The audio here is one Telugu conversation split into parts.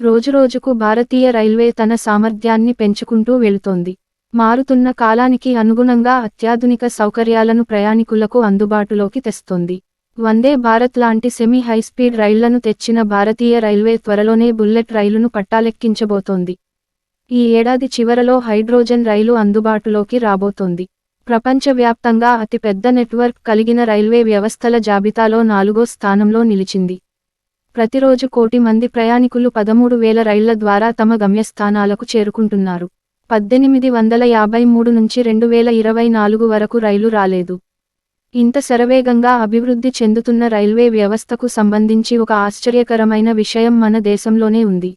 రోజురోజుకు భారతీయ రైల్వే తన సామర్థ్యాన్ని పెంచుకుంటూ వెళుతోంది. మారుతున్న కాలానికి అనుగుణంగా అత్యాధునిక సౌకర్యాలను ప్రయాణికులకు అందుబాటులోకి తెస్తోంది. వందే భారత్ లాంటి సెమీ హైస్పీడ్ రైళ్ళను తెచ్చిన భారతీయ రైల్వే త్వరలోనే బుల్లెట్ రైలును పట్టాలెక్కించబోతోంది. ఈ ఏడాది చివరలో హైడ్రోజన్ రైలు అందుబాటులోకి రాబోతోంది. ప్రపంచవ్యాప్తంగా అతిపెద్ద నెట్వర్క్ కలిగిన రైల్వే వ్యవస్థల జాబితాలో నాలుగో స్థానంలో నిలిచింది. ప్రతిరోజు కోటి మంది ప్రయాణికులు పదమూడు వేల రైళ్ళ ద్వారా తమ గమ్యస్థానాలకు చేరుకుంటున్నారు. పద్దెనిమిది వందల యాభై మూడు నుంచి రెండు వేల ఇరవై నాలుగు వరకు రైలు రాలేదు. ఇంత శరవేగంగా అభివృద్ధి చెందుతున్న రైల్వే వ్యవస్థకు సంబంధించి ఒక ఆశ్చర్యకరమైన విషయం మన దేశంలోనే ఉంది.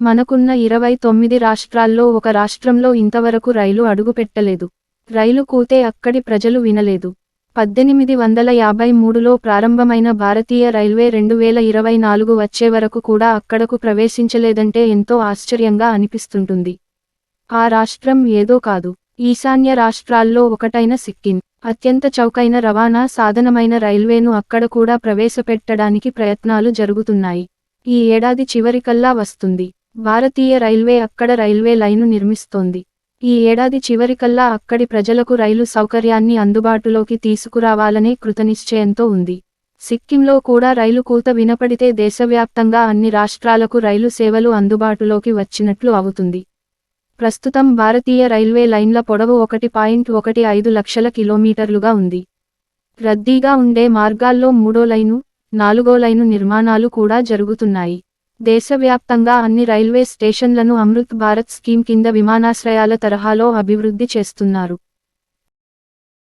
మనకున్న ఇరవై తొమ్మిది రాష్ట్రాల్లో ఒక రాష్ట్రంలో ఇంతవరకు రైలు అడుగుపెట్టలేదు. రైలు కూతే అక్కడి ప్రజలు వినలేదు. పద్దెనిమిది వందల యాభై మూడులో ప్రారంభమైన భారతీయ రైల్వే రెండు వేల ఇరవై నాలుగు వచ్చే వరకు కూడా అక్కడకు ప్రవేశించలేదంటే ఎంతో ఆశ్చర్యంగా అనిపిస్తుంటుంది. ఆ రాష్ట్రం ఏదో కాదు. ఈశాన్య రాష్ట్రాల్లో ఒకటైన సిక్కిం. అత్యంత చౌకైన రవాణా సాధనమైన రైల్వేను అక్కడ కూడా ప్రవేశపెట్టడానికి ప్రయత్నాలు జరుగుతున్నాయి. ఈ ఏడాది చివరికల్లా వస్తుంది. భారతీయ రైల్వే అక్కడ రైల్వే లైను నిర్మిస్తోంది. ఈ ఏడాది చివరికల్లా అక్కడి ప్రజలకు రైలు సౌకర్యాన్ని అందుబాటులోకి తీసుకురావాలనే కృతనిశ్చయంతో ఉంది. సిక్కింలో కూడా రైలు కూత వినపడితే దేశవ్యాప్తంగా అన్ని రాష్ట్రాలకు రైలు సేవలు అందుబాటులోకి వచ్చినట్లు అవుతుంది. ప్రస్తుతం భారతీయ రైల్వే లైన్ల పొడవు ఒకటి పాయింట్ ఒకటి ఐదు లక్షల కిలోమీటర్లుగా ఉంది. రద్దీగా ఉండే మార్గాల్లో మూడో లైను నాలుగో లైను నిర్మాణాలు కూడా జరుగుతున్నాయి. దేశవ్యాప్తంగా అన్ని రైల్వే స్టేషన్లను అమృత్ భారత్ స్కీమ్ కింద విమానాశ్రయాల తరహాలో అభివృద్ధి చేస్తున్నారు.